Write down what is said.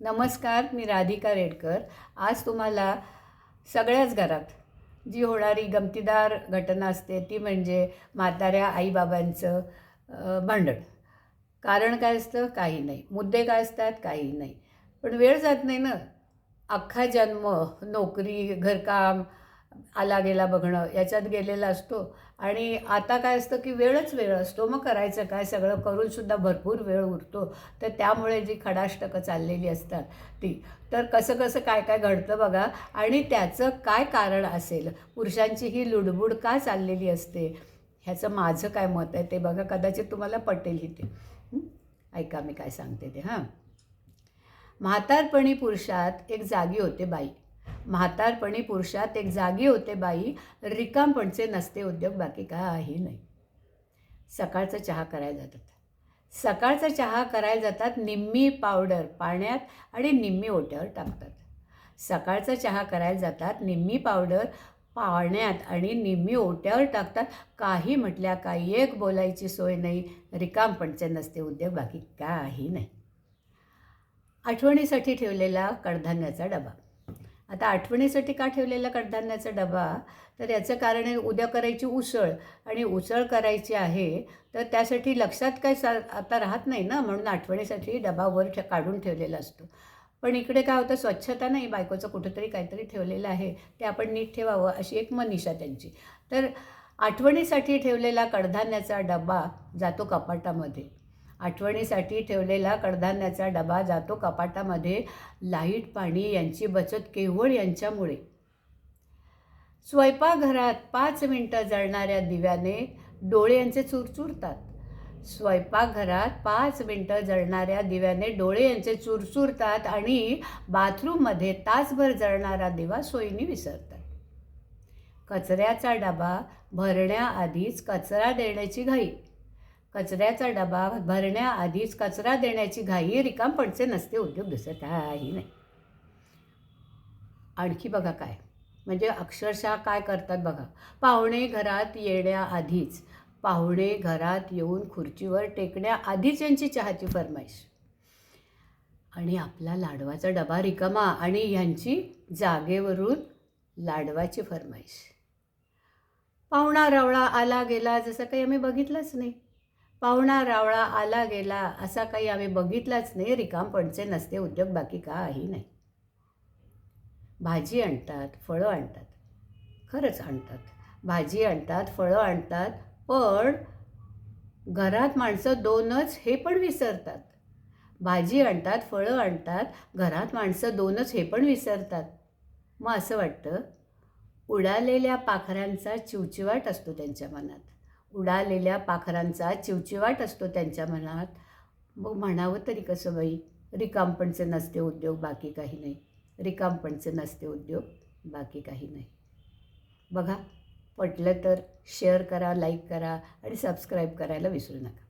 नमस्कार मी राधिका रेडकर. आज तुम्हाला सगळ्याच घरात जी होणारी गमतीदार घटना असते ती म्हणजे म्हाताऱ्या आईबाबांचं भांडण. कारण काय असतं? काही नाही. मुद्दे काय असतात? काही नाही. पण वेळ जात नाही ना. अख्खा जन्म नोकरी घरकाम आला गेला बघणं याच्यात गेलेला असतो. आणि आता काय असतं की वेळच वेळ असतो. मग करायचं काय? सगळं करूनसुद्धा भरपूर वेळ उरतो. तर त्यामुळे जी खडाष्टकं चाललेली असतात ती. तर कसं कसं काय काय घडतं बघा. आणि त्याचं काय कारण असेल? पुरुषांची ही लुडबुड का चाललेली असते? ह्याचं माझं काय मत आहे ते बघा. कदाचित तुम्हाला पटेल ही ते. ऐका मी काय सांगते ते. हां. म्हातारपणी पुरुषात एक जागी होते बाई. म्हातारपणी पुरुषात एक जागी होते बाई रिकामपणचे नसते उद्योग बाकी काही नाही. सकाळचा चहा करायला जातात. सकाळचा चहा करायला जातात निम्मी पावडर पाण्यात आणि निम्मी ओट्यावर टाकतात. सकाळचा चहा करायला जातात निम्मी पावडर पाण्यात आणि निम्मी ओट्यावर टाकतात. काही म्हटल्या काही एक बोलायची सोय नाही रिकामपणचे नसते उद्योग बाकी काही नाही. आठवणीसाठी ठेवलेला कडधान्याचा डबा. आता आठवणीसाठी का ठेवलेला कडधान्याचा डबा? तर याचं कारण आहे उद्या करायची उसळ. आणि उसळ करायची आहे तर त्यासाठी लक्षात काय सा आता राहत नाही ना म्हणून आठवणीसाठी डबा वर ठे काढून ठेवलेला असतो. पण इकडे काय होतं स्वच्छता नाही बायकोचं कुठंतरी काहीतरी ठेवलेलं आहे ते आपण नीट ठेवावं अशी एक मनीषा त्यांची. तर आठवणीसाठी ठेवलेला कडधान्याचा डबा जातो कपाटामध्ये. आठवणीसाठी ठेवलेला कडधान्याचा डबा जातो कपाटामध्ये. लाइट पाणी यांची बचत केवळ यांच्यामुळे. स्वयंपाकघरात पाच मिनटं जळणाऱ्या दिव्याने डोळे यांचे चुरचुरतात स्वयंपाकघरात पाच मिनटं जळणाऱ्या दिव्याने डोळे यांचे चुरचुरतात आणि बाथरूममध्ये तासभर जळणारा दिवा सोयीने विसरतात. कचऱ्याचा डबा भरण्याआधीच कचरा देण्याची घाई. कचऱ्याचा डबा भरण्याआधीच कचरा देण्याची घाई रिकामपणचे नसते उद्योग दुसरं काही नाही. आणखी बघा काय. म्हणजे अक्षरशः काय करतात बघा. पाहुणे घरात येण्याआधीच पाहुणे घरात येऊन खुर्चीवर टेकण्याआधीच यांची चहाची फरमाईश. आणि आपला लाडवाचा डबा रिकामा आणि ह्यांची जागेवरून लाडवाची फरमाईश. पाहुणा रवळा आला गेला जसं काही आम्ही बघितलंच नाही. पाहुणा रावळा आला गेला असा काही आम्ही बघितलाच नाही. रिकामपणचे नसते उद्योग बाकी काही नाही. भाजी आणतात फळं आणतात. खरंच आणतात. भाजी आणतात फळं आणतात पण घरात माणसं दोनच हे पण विसरतात. भाजी आणतात फळं आणतात घरात माणसं दोनच हे पण विसरतात. मग असं वाटतं उडालेल्या पाखरांचा चिवचिवाट असतो त्यांच्या मनात. उडालेल्या पाखरांचा चिवचिवाट असतो त्यांच्या मनात. मग म्हणावं तरी कसं बाई? रिकामपणचे नसते उद्योग बाकी काही नाही. रिकामपणचे नसते उद्योग बाकी काही नाही. बघा पटलं तर शेअर करा लाईक करा आणि सबस्क्राईब करायला विसरू नका.